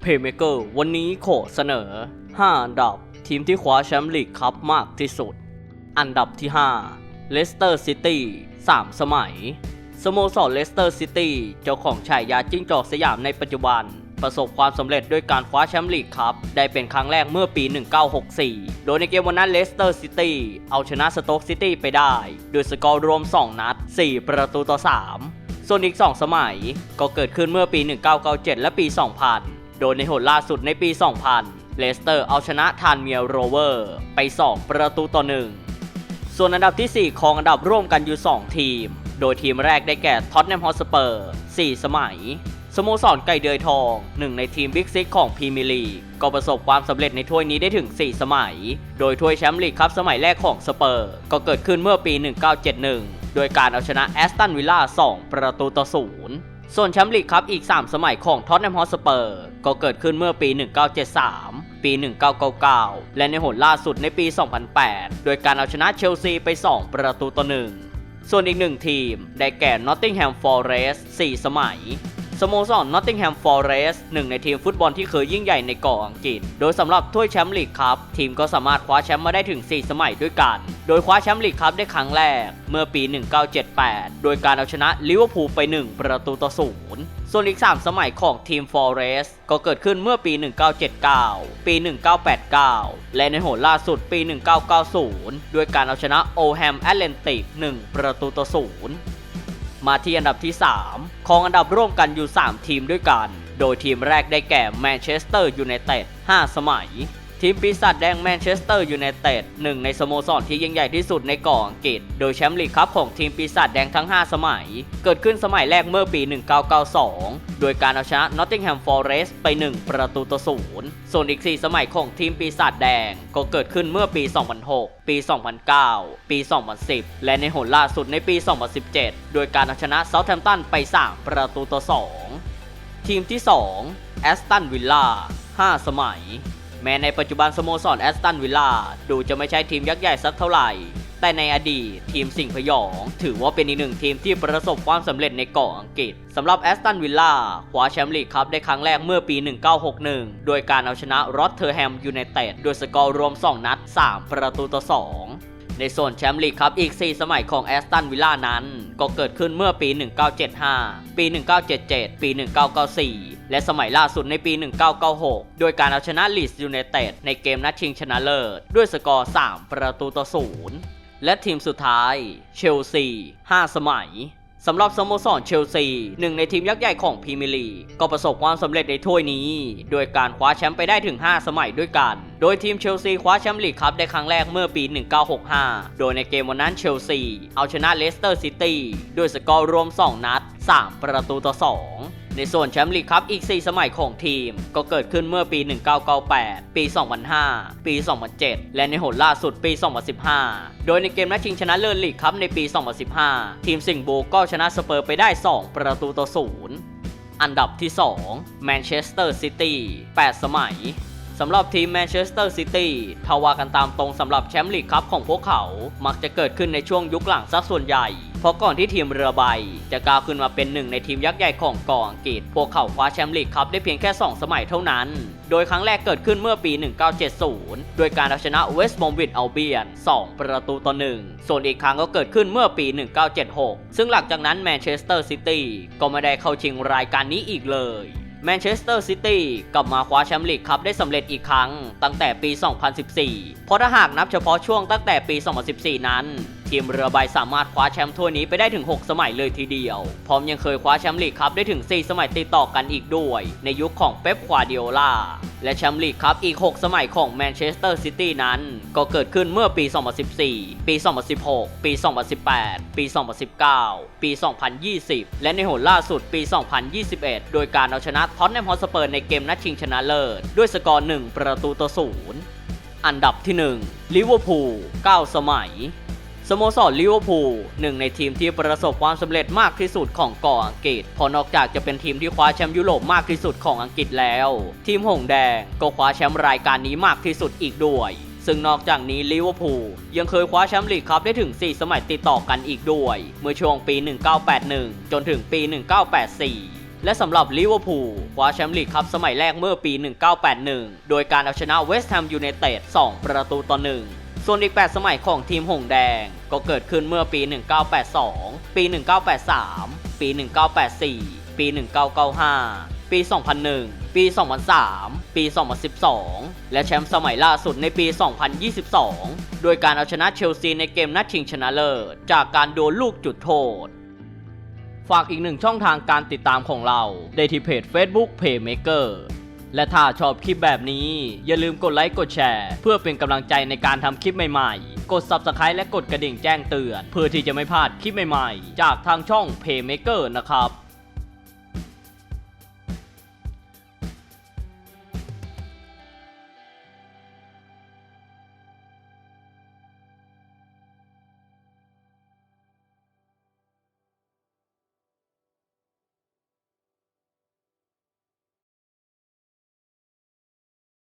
เพย์เมเกอร์วันนี้ขอเสนอ 5 อันดับทีมที่คว้าแชมป์ลีกคัพมากที่สุด อันดับที่ 5 เลสเตอร์ซิตี้3สมัย สโมสรเลสเตอร์ซิตี้เจ้าของฉายาจิ้งจอกสยามในปัจจุบัน ประสบความสำเร็จด้วยการคว้าแชมป์ลีกคัพได้เป็นครั้งแรกเมื่อปี 1964 โดยในเกมวันนั้นเลสเตอร์ซิตี้เอาชนะสโต๊กซิตี้ไปได้โดยสกอร์รวม 2 นัด 4 ประตูต่อ 3 ส่วนอีก 2 สมัย ก็เกิดขึ้นเมื่อปี 1997 และปี 2000 โดยในหนล่าสุดในปี 2000 เลสเตอร์เอาชนะทานเมียโรเวอร์ ไป 2 ประตูต่อ 1 ส่วนอันดับที่ 4 ของอันดับร่วมกันอยู่ 2 ทีม โดยทีมแรกได้แก่ท็อตแนมฮอสเปอร์ 4 สมัย สโมสรไก่เดือยทอง หนึ่งในทีมบิ๊กซิกของพรีเมียร์ลีก ก็ประสบความสำเร็จในถ้วยนี้ได้ถึง 4 สมัย โดยถ้วยแชมป์ลีกครับสมัยแรกของสเปอร์ ก็เกิดขึ้นเมื่อปี 1971 โดยการเอาชนะแอสตันวิลล่า2 ประตูต่อ0ส่วนแชมป์ลีกครับอีก 3 สมัยของท็อตแนมฮอสเปอร์ ก็เกิดขึ้นเมื่อปี 1973 ปี 1999 และในหนล่าสุดในปี 2008 โดยการเอาชนะเชลซีไป 2 ประตูต่อ1ส่วนอีกหนึ่งทีม ได้แก่นอตติงแฮมฟอร์เรสต์4สมัย สโมสร Nottingham Forest หนึ่งในทีมฟุตบอลที่เคยยิ่งใหญ่ในเกาะอังกฤษ โดยสำหรับถ้วยแชมป์ลีกครับ ทีมก็สามารถคว้าแชมป์มาได้ถึง 4 สมัยด้วยกัน โดยคว้าแชมป์ลีกครับได้ครั้งแรก เมื่อปี 1978 โดยการเอาชนะลิเวอร์พูลไป 1 ประตูต่อศูนย์ส่วนอีก 3 สมัยของทีม Forest ก็เกิดขึ้นเมื่อปี 1979 ปี 1989 และในโหนล่าสุดปี 1990 ด้วยการเอาชนะโอแฮมแอตแลนติก 1 ประตูต่อศูนย์ มาที่อันดับที่ 3 ของอันดับร่วมกันอยู่ 3 ทีมด้วยกัน โดยทีมแรกได้แก่แมนเชสเตอร์ยูไนเต็ด5สมัย ทีมปีศาจแดงแมนเชสเตอร์ยูไนเต็ดหนึ่งในสโมสรที่ยิ่งใหญ่ที่สุดในเกาะอังกฤษ โดยแชมป์ลีกคัพของทีมปีศาจแดงทั้ง 5 สมัย เกิดขึ้นสมัยแรกเมื่อปี 1992 โดยการเอาชนะ Nottingham Forest ไป 1 ประตูต่อศูนย์ส่วนอีก 4 สมัยของทีมปีศาจแดง ก็เกิดขึ้นเมื่อปี 2006 ปี 2009 ปี 2010 และในหนล่าสุดในปี 2017 โดยการเอาชนะเซาท์แฮมป์ตันไป 3 ประตูต่อ2ทีมที่ 2 แอสตันวิลล่า 5 สมัย แม้ในปัจจุบันสโมสรแอสตันวิลล่าดูจะไม่ใช่ทีมยักษ์ใหญ่สักเท่าไหร่ แต่ในอดีตทีมสิงห์พยอง ถือว่าเป็นอีกหนึ่งทีมที่ประสบความสำเร็จในเกาะอังกฤษสำหรับแอสตันวิลล่าคว้าแชมป์ลีกครับได้ครั้งแรกเมื่อปี 1961 โดยการเอาชนะรอตเทอร์แฮมยูไนเต็ดโดยสกอร์รวม 2 นัด 3 ประตูต่อ 2ในส่วนแชมป์ลีกครับอีก 4 สมัยของแอสตันวิลล่านั้น ก็เกิดขึ้นเมื่อปี 1975 ปี 1977 ปี 1994 และสมัยล่าสุดในปี 1996 โดยการเอาชนะลีดส์ยูไนเต็ดในเกมนัดชิงชนะเลิศ ด้วยสกอร์ 3 ประตูต่อ0และทีมสุดท้าย เชลซี 5 สมัยสำหรับสโมสรเชลซีหนึ่งในทีมยักษ์ใหญ่ของพรีเมียร์ลีกก็ประสบความสำเร็จในถ้วยนี้ โดยการคว้าแชมป์ไปได้ถึง 5 สมัยด้วยกัน โดยทีมเชลซีคว้าแชมป์ลีกครับได้ครั้งแรกเมื่อปี 1965 โดยในเกมวันนั้นเชลซี เอาชนะเลสเตอร์ซิตี้ด้วยสกอร์รวม 2 นัด 3 ประตูต่อ 2 ในส่วนแชมป์ลีกครับอีก 4 สมัยของทีม ก็เกิดขึ้นเมื่อปี 1998 ปี 2005 ปี 2007 และในหนล่าสุดปี 2015 โดยในเกมนัดชิงชนะเลิศลีกครับในปี 2015 ทีมสิงห์บูก็ชนะสเปอร์ไปได้ 2 ประตูต่อ 0 อันดับที่ 2 แมนเชสเตอร์ซิตี้ 8 สมัยสำหรับทีมแมนเชสเตอร์ซิตี้ถ้าว่ากันตามตรงสำหรับแชมป์ลีกคัพของพวกเขา มักจะเกิดขึ้นในช่วงยุคหลังซะส่วนใหญ่ เพราะก่อนที่ทีมเรือใบ จะก้าวขึ้นมาเป็นหนึ่งในทีมยักษ์ใหญ่ของเกาะอังกฤษ พวกเขาคว้าแชมป์ลีกคัพได้เพียงแค่ 2 สมัยเท่านั้น โดยครั้งแรกเกิดขึ้นเมื่อปี 1970 โดยการเอาชนะเวสต์บอมวิดอัลเบียน 2 ประตูต่อ 1 ส่วนอีกครั้งก็เกิดขึ้นเมื่อปี 1976 ซึ่งหลังจากนั้นแมนเชสเตอร์ซิตี้ก็ไม่ได้เข้าชิงรายการนี้อีกเลยแมนเชสเตอร์ซิตี้กลับมาคว้าแชมป์ลีกคัพได้สำเร็จอีกครั้งตั้งแต่ปี 2014 เพราะถ้าหากนับเฉพาะช่วงตั้งแต่ปี 2014 นั้น ทีมเรือใบสามารถคว้าแชมป์ถ้วยนี้ไปได้ถึง 6 สมัยเลยทีเดียว พร้อมยังเคยคว้าแชมป์ลีกคัพได้ถึง 4 สมัยติดต่อกันอีกด้วย ในยุคของเป๊ปควาเดโอลาและแชมป์ลีกคัพอีก 6 สมัยของแมนเชสเตอร์ซิตี้นั้น ก็เกิดขึ้นเมื่อปี 2014 ปี 2016 ปี 2018 ปี 2019 ปี 2020 และในหนล่าสุดปี 2021 โดยการเอาชนะท็อตแนมฮอสเปอร์ในเกมนัดชิงชนะเลิศด้วยสกอร์ 1 ประตูต่อ 0 อันดับที่ 1 ลิเวอร์พูล 9 สมัย สโมสรลิเวอร์พูลหนึ่งในทีมที่ประสบความสำเร็จมากที่สุดของเกาะอังกฤษพราะนอกจากจะเป็นทีมที่คว้าแชมป์ยุโรปมากที่สุดของอังกฤษแล้ว ทีมหงส์แดงก็คว้าแชมป์รายการนี้มากที่สุดอีกด้วยซึ่งนอกจากนี้ลิเวอร์พูลยังเคยคว้าแชมป์ลีกคัพได้ถึง 4 สมัยติดต่อกันอีกด้วย เมื่อช่วงปี 1981 จนถึงปี 1984 และสำหรับลิเวอร์พูลคว้าแชมป์ลีกครับสมัยแรกเมื่อปี 1981 โดยการเอาชนะเวสต์แฮมยูไนเต็ด 2 ประตูต่อ 1 ส่วนอีก 8 สมัยของทีมหงแดง ก็เกิดขึ้นเมื่อปี 1982 ปี 1983 ปี 1984 ปี 1995 ปี 2001 ปี 2003 ปี 2012 และแชมป์สมัยล่าสุดในปี 2022 โดยการเอาชนะเชลซีในเกมนัดชิงชนะเลิศ จากการโดนลูกจุดโทษฝากอีกหนึ่งช่องทางการติดตามของเรา ได้ที่เพจ Facebook Playmaker และถ้าชอบคลิปแบบนี้ อย่าลืมกดไลค์กดแชร์ เพื่อเป็นกำลังใจในการทำคลิปใหม่ๆ กด Subscribe และกดกระดิ่งแจ้งเตือน เพื่อที่จะไม่พลาดคลิปใหม่ๆ จากทางช่อง Playmaker นะครับ